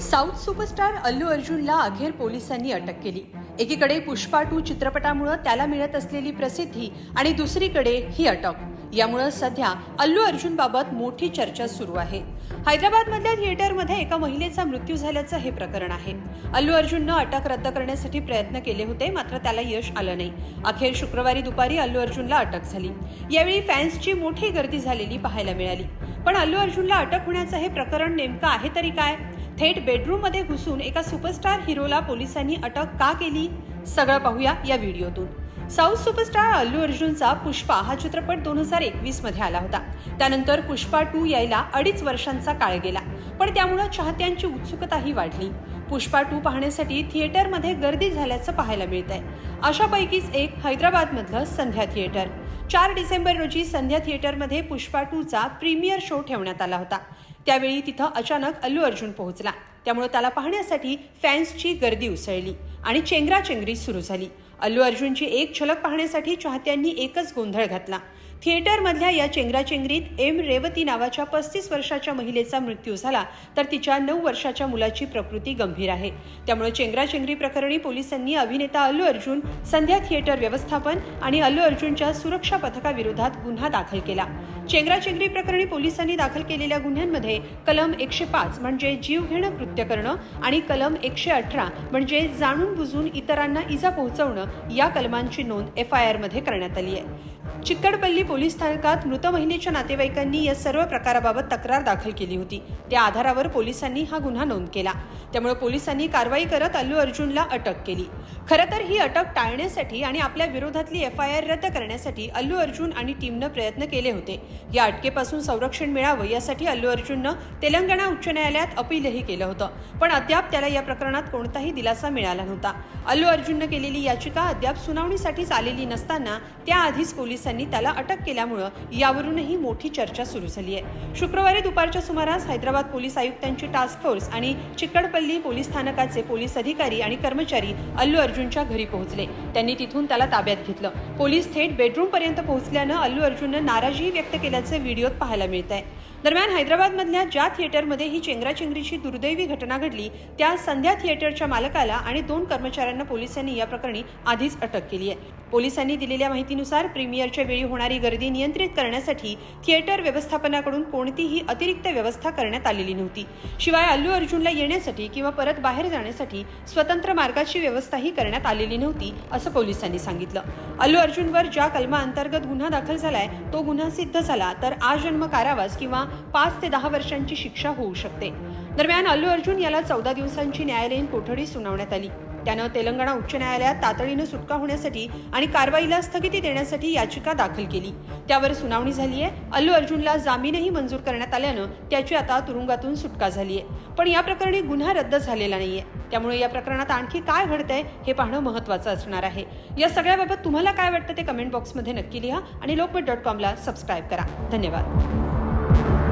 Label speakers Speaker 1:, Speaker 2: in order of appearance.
Speaker 1: South superstar Allu अर्जुनला अखेर पोलिसांनी अटक केली. एकीकडे पुष्पा टू चित्रपटामुळे त्याला मिळत असलेली प्रसिद्धी आणि दुसरीकडे ही अटक. यामुळे सध्या अल्लू अर्जुन बाबत मोठी चर्चा सुरू आहे. हैदराबादमधल्या थिएटरमध्ये एका महिलेचा मृत्यू झाल्याचं हे प्रकरण आहे. अल्लू अर्जुननं अटक रद्द करण्यासाठी प्रयत्न केले होते मात्र त्याला यश आलं नाही. अखेर शुक्रवारी दुपारी अल्लू अर्जुनला अटक झाली. यावेळी फॅन्सची मोठी गर्दी झालेली पाहायला मिळाली. पण अल्लू अर्जुनला अटक होण्याचं हे प्रकरण नेमकं आहे तरी काय? थेट बेडरूममध्ये घुसून एका सुपरस्टार हिरोला पोलिसांनी अटक का केली? सगळं पाहूया या व्हिडिओतून. साऊथ सुपरस्टार अल्लू अर्जुनचा पुष्पा हा चित्रपट दोन हजार एकवीसमध्ये आला होता. त्यानंतर पुष्पा टू यायला अडीच वर्षांचा काळ गेला पण त्यामुळं चाहत्यांची उत्सुकताही वाढली. पुष्पा टू पाहण्यासाठी थिएटरमध्ये गर्दी झाल्याचं पाहायला मिळत आहे अशापैकीच एक हैदराबादमधलं संध्या थिएटर. चार डिसेंबर रोजी संध्या थिएटरमध्ये पुष्पा टूचा प्रीमियर शो ठेवण्यात आला होता. त्यावेळी तिथं अचानक अल्लू अर्जुन पोहोचला. त्यामुळे त्याला पाहण्यासाठी फॅन्सची गर्दी उसळली आणि चेंगराचेंगरी सुरू झाली. अल्लू अर्जुनची एक झलक पाहण्यासाठी चाहत्यांनी एकच गोंधळ घातला. थिएटरमधल्या या चेंगराचेंगरीत एम रेवती नावाच्या पस्तीस वर्षाच्या महिलेचा मृत्यू झाला तर तिच्या नऊ वर्षाच्या मुलाची प्रकृती गंभीर आहे. त्यामुळे चेंगराचेंगरी प्रकरणी पोलिसांनी अभिनेता अल्लू अर्जुन संध्या थिएटर व्यवस्थापन आणि अल्लू अर्जुनच्या सुरक्षा पथकाविरोधात गुन्हा दाखल केला. चेंगराचेंगरी प्रकरणी पोलिसांनी दाखल केलेल्या गुन्ह्यांमध्ये कलम एकशे पाच म्हणजे जीवघेणं कृत्य करणं आणि कलम एकशे अठरा म्हणजे जाणून बुजून इतरांना इजा पोहोचवणं या कलमांची नोंद एफ आय आरमध्ये करण्यात आली आहे. चिक्कडपल्ली पोलीस स्थानकात मृत महिलेच्या नातेवाईकांनी या सर्व प्रकाराबाबत तक्रार दाखल केली होती. त्या आधारावर पोलिसांनी हा गुन्हा नोंद केला. त्यामुळे पोलिसांनी कारवाई करत अल्लू अर्जुनला अटक केली. खरं तर ही अटक टाळण्यासाठी आणि आपल्या विरोधातली एफ आय आर रद्द करण्यासाठी अल्लू अर्जुन आणि टीमनं प्रयत्न केले होते. या अटकेपासून संरक्षण मिळावं यासाठी अल्लू अर्जुननं तेलंगणा उच्च न्यायालयात अपीलही केलं होतं. पण अद्याप त्याला या प्रकरणात कोणताही दिलासा मिळाला नव्हता. अल्लू अर्जुननं केलेली याचिका अद्याप सुनावणीसाठीच आलेली नसताना त्याआधीच पोलिसांनी त्याला अटक केल्यामुळं यावरूनही मोठी चर्चा सुरू झाली आहे. शुक्रवारी दुपारच्या सुमारास हैदराबाद पोलीस आयुक्तांची टास्क फोर्स आणि चिक्कडपल्ली पोलीस स्थानकाचे पोलीस अधिकारी आणि कर्मचारी अल्लू अर्जुनच्या घरी पोहोचले. त्यांनी तिथून त्याला ताब्यात घेतलं. पोलीस थेट बेडरूम पर्यंत पोहोचल्यानं अल्लू अर्जुननं नाराजीही व्यक्त केल्याचे व्हिडिओत पाहायला मिळत आहे दरम्यान हैदराबादमधल्या ज्या थिएटरमध्ये ही चेंगराचेंगरीची दुर्दैवी घटना घडली त्या संध्या थिएटरच्या मालकाला आणि दोन कर्मचाऱ्यांना पोलिसांनी या प्रकरणी आधीच अटक केली आहे. पोलिसांनी दिलेल्या माहितीनुसार प्रीमियरच्या वेळी होणारी गर्दी नियंत्रित करण्यासाठी थिएटर व्यवस्थापनाकडून कोणतीही अतिरिक्त व्यवस्था करण्यात आलेली नव्हती. शिवाय अल्लू अर्जुनला येण्यासाठी किंवा परत बाहेर जाण्यासाठी स्वतंत्र मार्गाची व्यवस्थाही करण्यात आलेली नव्हती असं पोलिसांनी सांगितलं. अल्लू अर्जुनवर ज्या कलमाअंतर्गत गुन्हा दाखल झालाय तो गुन्हा सिद्ध झाला तर आजन्म कारावास किंवा पाच ते दहा वर्षांची शिक्षा होऊ शकते. दरम्यान अल्लू अर्जुन याला चौदा दिवसांची न्यायालयीन कोठडी सुनावण्यात आली. त्यानं तेलंगणा उच्च न्यायालयात तातडीनं सुटका होण्यासाठी आणि कारवाईला स्थगिती देण्यासाठी याचिका दाखल केली. त्यावर सुनावणी झाली आहे अल्लू अर्जुनला जामीनही मंजूर करण्यात आल्यानं त्याची आता तुरुंगातून सुटका झाली आहे पण या प्रकरणी गुन्हा रद्द झालेला नाहीये. त्यामुळे या प्रकरणात आणखी काय घडतंय हे पाहणं महत्त्वाचं असणार आहे. या सगळ्याबाबत तुम्हाला काय वाटतं ते कमेंट बॉक्समध्ये नक्की लिहा आणि लोकमत डॉट कॉमला सबस्क्राईब करा. धन्यवाद. Thank you.